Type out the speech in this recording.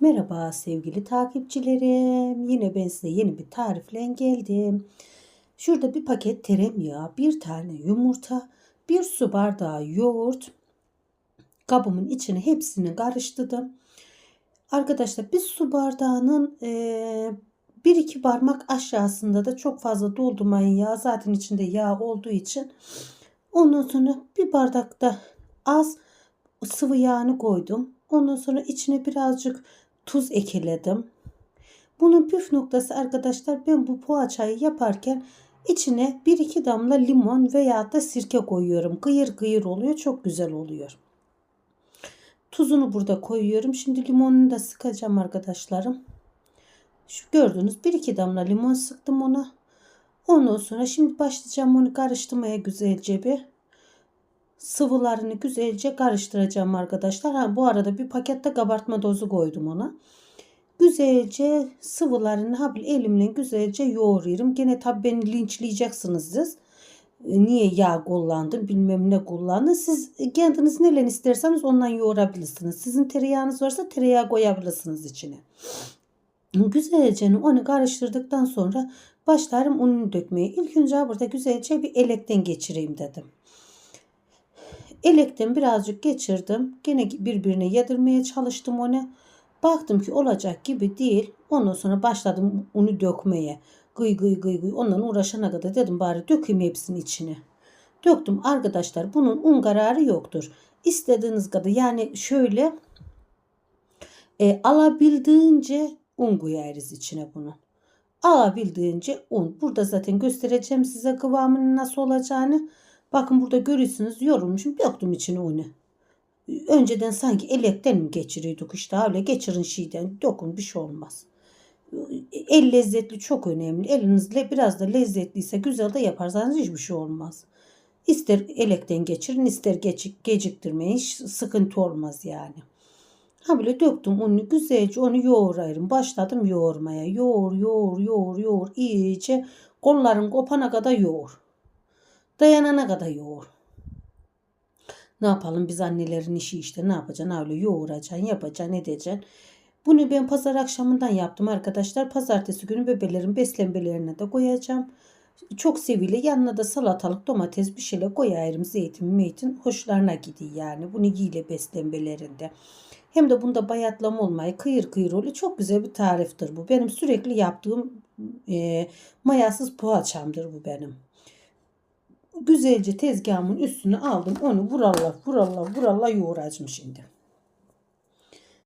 Merhaba sevgili takipçilerim. Yine ben size yeni bir tarifle geldim. Şurada bir paket tereyağı, bir tane yumurta, bir su bardağı yoğurt. Kabımın içine hepsini karıştırdım. Arkadaşlar bir su bardağının eee, bir iki parmak aşağısında da çok fazla doldurmayın yağ. Zaten içinde yağ olduğu için. Ondan sonra bir bardakta az sıvı yağını koydum. Ondan sonra içine birazcık tuz ekledim. Bunun püf noktası arkadaşlar ben bu poğaçayı yaparken içine 1-2 damla limon veya da sirke koyuyorum. Gıyır gıyır oluyor. Çok güzel oluyor. Tuzunu burada koyuyorum. Şimdi limonunu da sıkacağım arkadaşlarım. Şu gördüğünüz 1-2 damla limon sıktım ona. Ondan sonra şimdi başlayacağım onu karıştırmaya güzelce bir sıvılarını güzelce karıştıracağım arkadaşlar. Ha, bu arada bir pakette kabartma dozu koydum ona. Güzelce sıvılarını habil elimle güzelce yoğuruyorum. Gene tabi beni linçleyeceksiniz siz. E, Niye yağ kullandın bilmem ne kullandın. Siz kendiniz neler isterseniz ondan yoğurabilirsiniz. Sizin tereyağınız varsa tereyağı koyabilirsiniz içine. Güzelce onu karıştırdıktan sonra başlarım ununu dökmeye. İlk önce burada güzelce bir elekten geçireyim dedim. Elekten birazcık geçirdim. Gene birbirine yedirmeye çalıştım onu. Baktım ki olacak gibi değil. Ondan sonra başladım unu dökmeye. Gıy gıy gıy gıy. Ondan uğraşana kadar dedim bari dökeyim hepsini içine. Döktüm arkadaşlar. Bunun un kararı yoktur. İstediğiniz kadar yani şöyle e, alabildiğince un koyarız içine bunu. Alabildiğince un. Burada zaten göstereceğim size kıvamının nasıl olacağını. Bakın burada görüyorsunuz yorulmuşum. Döktüm içine unu. Önceden sanki elekten mi geçiriyorduk işte öyle geçirin şeyden dokun bir şey olmaz. El lezzetli çok önemli. Elinizle biraz da lezzetliyse güzel de yaparsanız hiçbir şey olmaz. İster elekten geçirin ister gecik, geciktirmeyin hiç sıkıntı olmaz yani. Ha böyle döktüm onu güzelce onu yoğurayım. Başladım yoğurmaya. Yoğur yoğur yoğur yoğur iyice kolların kopana kadar yoğur. Dayanana kadar yoğur. Ne yapalım biz annelerin işi işte ne yapacaksın öyle yoğuracaksın yapacaksın edeceksin. Bunu ben pazar akşamından yaptım arkadaşlar. Pazartesi günü bebelerin beslenmelerine de koyacağım. Çok sevili yanına da salatalık domates bir şeyle koyarım zeytin meytin hoşlarına gidiyor yani. Bunu yiyle beslenmelerinde. Hem de bunda bayatlama olmayı kıyır kıyır oluyor. Çok güzel bir tariftir bu. Benim sürekli yaptığım e, mayasız poğaçamdır bu benim güzelce tezgahımın üstüne aldım. Onu vuralla vuralla vuralla yoğuracağım şimdi.